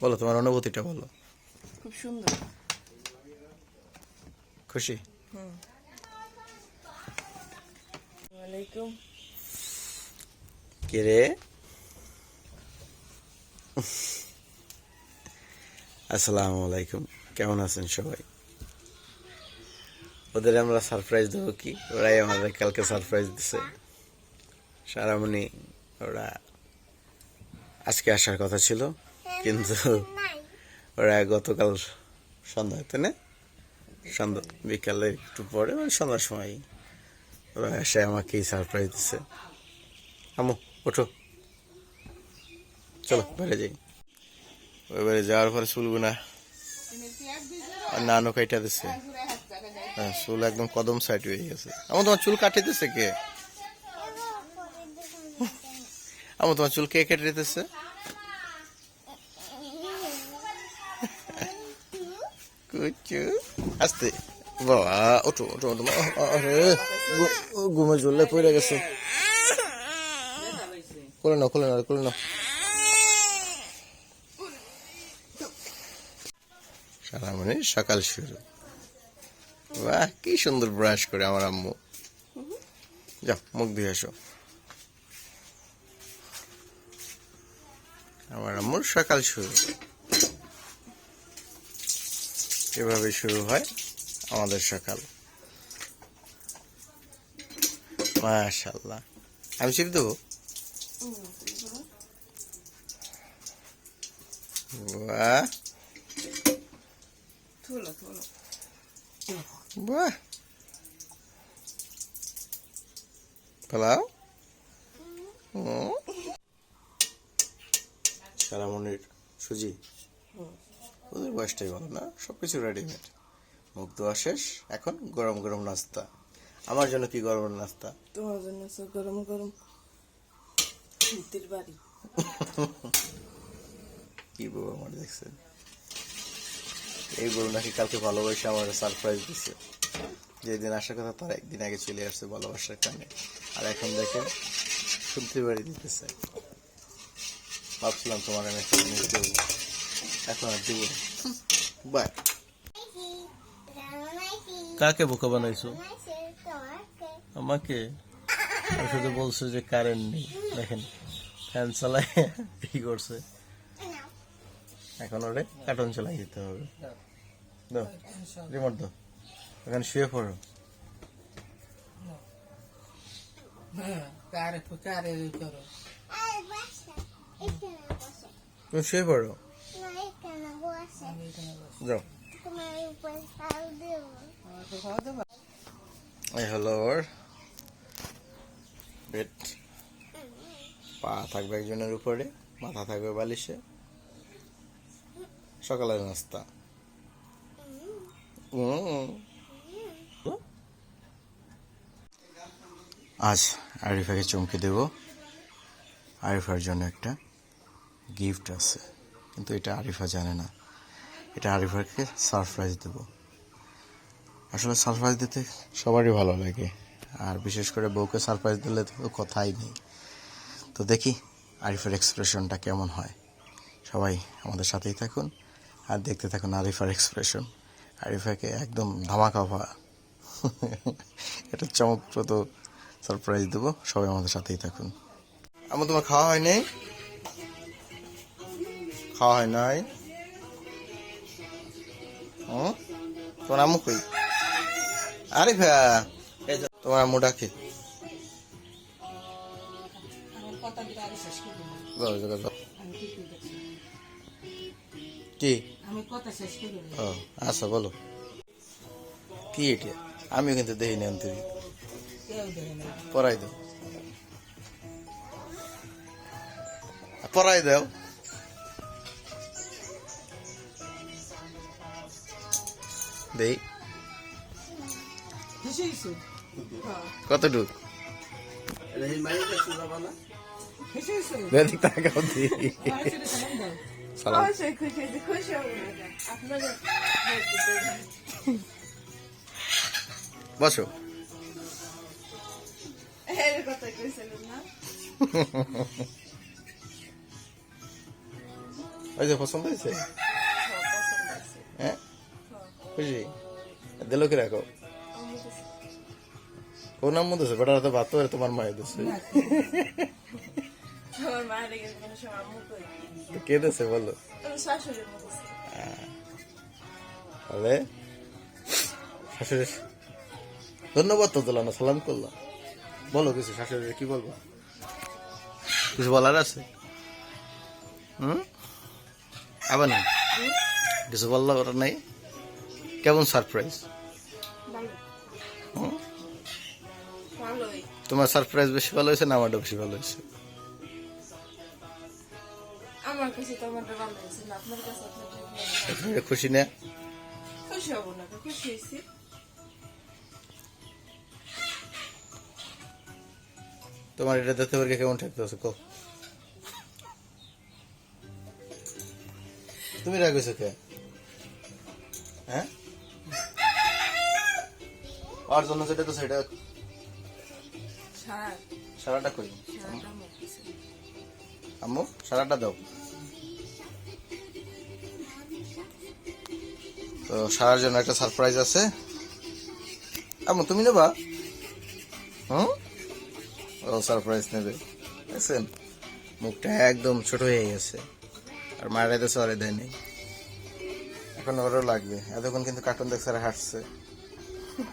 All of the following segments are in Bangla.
বলো তোমার অনুভূতিটা বলো। খুব সুন্দর। খুশি? কে রে? আসসালামু আলাইকুম। কেমন আছেন সবাই? ওদের আমরা সারপ্রাইজ দেবো কি? ওরাই আমাদের কালকে সারপ্রাইজ দিছে। সারামণি ওরা আজকে আসার কথা ছিল। কিন্তু ওরা গতকাল সন্ধ্যা তাই না? সন্ধ্যা, বিকালে একটু পরে মানে সন্ধ্যার সময় ওরা এসে আমাকেই সারপ্রাইজ দিছে। আমু ওঠো। চলো, বাইরে যাই। বাড়ি যাওয়ার পরে চুলগুনা আর নানু কাইটা দিছে। হ্যাঁ চুল একদম কদম সাইড হয়ে গেছে। আমার তোমার চুল কাটে দিছে কে? আমার তোমার চুল কে কেটে দিতেছে কুচু। আস্তে। বাবা, ওঠো ওঠো ওঠো। আরে ঘুমে ঝুললে পড়ে গেছে। খুলে নাও খুলে নাও খুলে নাও। সারা মানে সকাল শুরু। বাহ, কি সুন্দর ব্রাশ করে আমার আম্মু। যাও, মুখ দিয়ে আসো। আমার আম্মুর সকাল শুরু। এভাবে শুরু হয় আমাদের সকাল। মাশাল্লাহ আমি চিপ দেবো? বাহ। বাহ। পোলাও। সারামনির সুজি। ওদের বয়সটাই ভালো না সবকিছু রেডিমেড মুখ ধোয়া শেষ এখন গরম গরম নাস্তা। আমার জন্য কি গরম নাস্তা? তোমার জন্য গরম গরম। শীতের বাড়ি। কি বউ আমার দেখছেন এই বউ নাকি কালকে ভালোবাসে আমার সারপ্রাইজ দিছে। যেদিন আসার কথা তার একদিন আগে চলে আসছে ভালোবাসার কারণে আর এখন দেখেন শুনতে বাড়ি দিতেছে। ভাবছিলাম তোমার আমি একটা জিনিস দেবো। এখন আর দিব বাই কাকে বোকা বানাইছো? আমাকে? শুধু বলছে যে কারেন্ট নেই। দেখেন ফ্যান চালাই কি করছে? এখন ওরে কার্টুন চালাই দিতে হবে। দাও রিমোট দাও। এখন শুয়ে পড়ো। শুয়ে পড়ো। এই হলো ওর বেড পা থাকবে একজনের উপরে, মাথা থাকবে বালিশে। সকালের নাস্তা। আজ আরিফাকে চমকে দেব। আরিফার জন্য একটা গিফট আছে, কিন্তু এটা আরিফা জানে না। এটা আরিফাকে সারপ্রাইজ দেব। আসলে সারপ্রাইজ দিতে সবারই ভালো লাগে। আর বিশেষ করে বউকে সারপ্রাইজ দিলে তো কথাই নেই। তো দেখি আরিফের এক্সপ্রেশনটা কেমন হয়। সবাই আমাদের সাথেই থাকুন আর দেখতে থাকুন আরিফার এক্সপ্রেশন আরিফাকে একদম ধামাকা ভা এটা চমকপ্রদ সারপ্রাইজ দেবো। সবাই আমাদের সাথেই থাকুন। আমার তোমার খাওয়া হয় নাই খাওয়া হয় নাই? হুম তোমার আম্মু কই? আরে ভাইয়া এই যে তোমার আম্মু ডাকে। কি? ও আচ্ছা বলো। কি এটা? আমিও কিন্তু দেখিনি দেখে পড়াই দাও। পড়াই দাও। দেই। কতটুক? টাকাও দিই। সালাম। বসো। ওই যে পছন্দ হয়েছে? খুশি? দিল কি রাখো। কোন নাম মধ্যে বেটা তো ভাত তোমার মায়ের দিচ্ছে কে দিচ্ছে বলো। তাহলে শাশুড়ি ধন্যবাদ তো না সালাম করলাম। বলো কিছু শাশুড়ি কি বলব? কিছু বলার আছে? হুম? আবার না। কিছু বলল ওরা নাই? কেমন সারপ্রাইজ তোমার সারপ্রাইজ বেশি ভালো হয়েছে না আমারটা বেশি ভালো হয়েছে? আমার কাছে তো আমারটা ভালো হয়েছে না আপনার কাছে আপনারটা তুমি খুশি না? খুশি হব না খুশি হয়েছি। তোমার এটা দেখতে পারি কেমন ঠেকতে আছে কো তুমি রাখেছো কে? হ্যাঁ? আর জন্য যেটা তো সেটা সারাটা। কই? আম্মু সারাটা দাও। তো সারার জন্য একটা সারপ্রাইজ আছে। আম্মু তুমি নেবা? হুম? ও সারপ্রাইজ নেবে। দেখছেন? মুখটা একদম ছোট হয়ে গেছে। আর মায়ের এতে সরে দেয় নেই। এখন ওরও লাগবে। এতক্ষণ কিন্তু কার্টুন দেখছে আর হাঁটছে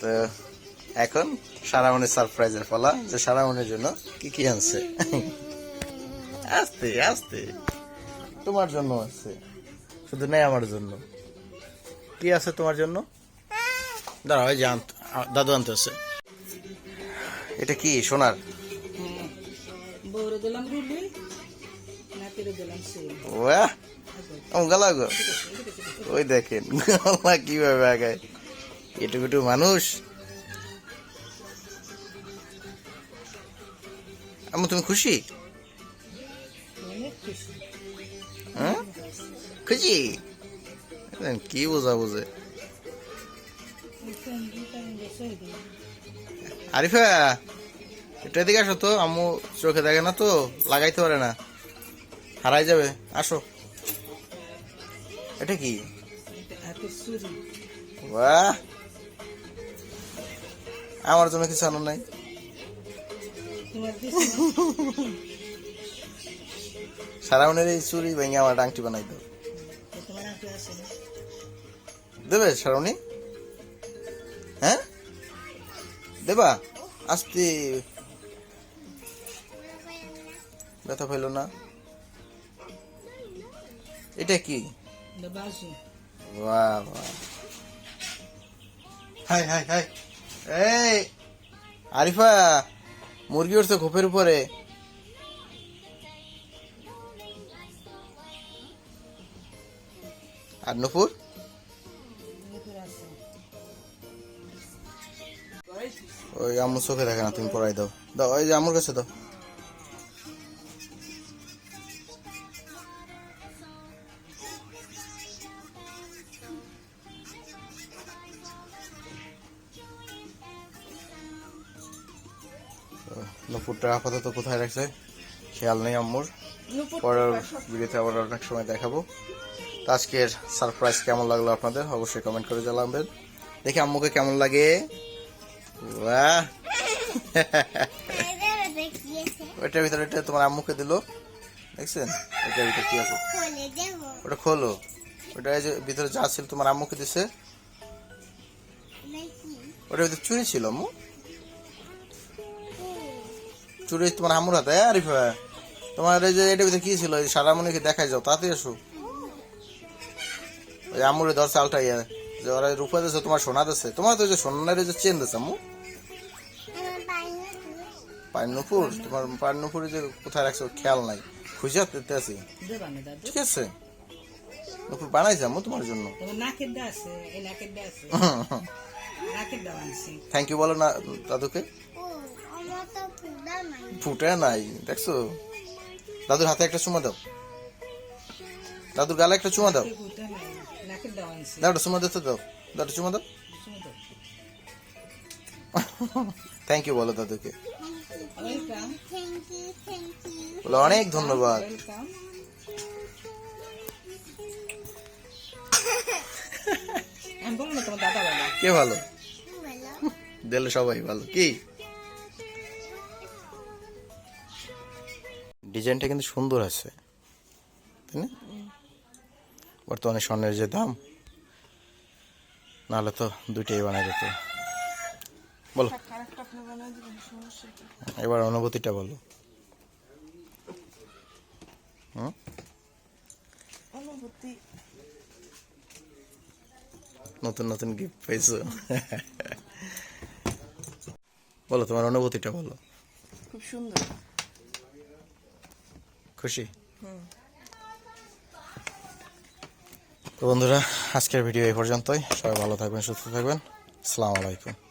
তো এখন সারামনের সারপ্রাইজের ফলা যে সারামনের জন্য কি কি আনছে? আস্তে আস্তে। তোমার জন্য আছে। শুধু নেই আমার জন্য। কি আছে তোমার জন্য? দাঁড়া ওই যে দাদু আনতে আছে এটা কি সোনার? বউরে দিলাম রুলি নাতিরে দিলাম গালা গো। ওই দেখেন, গলা কীভাবে আগায়। এটুকু একটু মানুষ। আমি তুমি খুশি? খুশি হ্যাঁ? খুশি? কি বোঝা বোঝে। আরিফা, একটু এদিকে আসো তো। আম্মু চোখে দেখে না তো, লাগাইতে পারে না। হারাই যাবে। আসো। এটা কি? বাহ। আমার জন্য কিছু আনো নাই। সারাউনের এই চুরি ভেঙে আমার ডাংটি বানাই দাও। দেবে সারাউনি? হ্যাঁ? দেবা? আসতে। ব্যথা পাইল না। এটা কি? বাসু বাহ বাহ হাই হাই হাই এই আরিফা মুরগি উঠছে খোপের উপরে। আর নুপুর? ওই আম্মু চোখে দেখে না তুমি পড়াই দাও। দাও ওই যে আম্মুর কাছে দাও। নুপুরটা আপাতত কোথায় রাখছে? খেয়াল নেই আম্মুর। পরের ভিডিওতে আবার অনেক সময় দেখাবো। তো আজকের সারপ্রাইজ কেমন লাগল আপনাদের? অবশ্যই কমেন্ট করে জানাবেন। দেখি আম্মুকে কেমন লাগে। ওইটার ভিতরে এটা তোমার আম্মুকে দিল। দেখছেন? ওইটার ভিতরে কি আছে? ওটা খোলো। ওটা ভিতরে যা ছিল তোমার আম্মুকে দিছে। ওটার ভিতরে চুরি ছিল আম্মু? চুরি তোমার আম্মুর হাতে আরিফা তোমার এই যে এটা ভিতরে কি ছিল? এই সারামণিকে দেখাই যাও তাতে এসো ওই আম্মুরে চালটা আলটাইয়া যে ওরা রূপা দিছে তোমার সোনা দিছে তোমার তো ওই যে সোনার যে চেন দিছে আম্মু। পান্নপুর তোমার পান্নপুরে যে কোথায় রাখছো খেয়াল নাই। খুঁজে দিতে আছি। ঠিক আছে। নুপুর বানাইছি আম্মু তোমার জন্য। তোমার নাকের দা আছে এই নাকের দা আছে। নাকের দা আনছি। থ্যাংক ইউ বলো না দাদুকে। ফুটে নাই দেখছ? দাদুর হাতে একটা চুমা দাও। দাদুর গালে একটা চুমা দাও। দাও একটা চুমা দিতে দাও। দাও চুমা দাও। থ্যাংক ইউ বলো দাদুকে। বলো অনেক ধন্যবাদ। কে ভালো? দিলে সবাই ভালো। কি? ডিজাইনটা কিন্তু সুন্দর আছে তাই না? বর্তমানে স্বর্ণের যে দাম নাহলে তো দুইটাই বানাই যেত। বলো। এবার অনুভূতিটা বলো। হুম? অনুভূতি। নতুন নতুন গিফট পাইছো বলো তোমার অনুভূতিটা বলো। খুব সুন্দর। খুশি। তো বন্ধুরা আজকের ভিডিও এই পর্যন্তই। সবাই ভালো থাকবেন সুস্থ থাকবেন। আসসালামু আলাইকুম।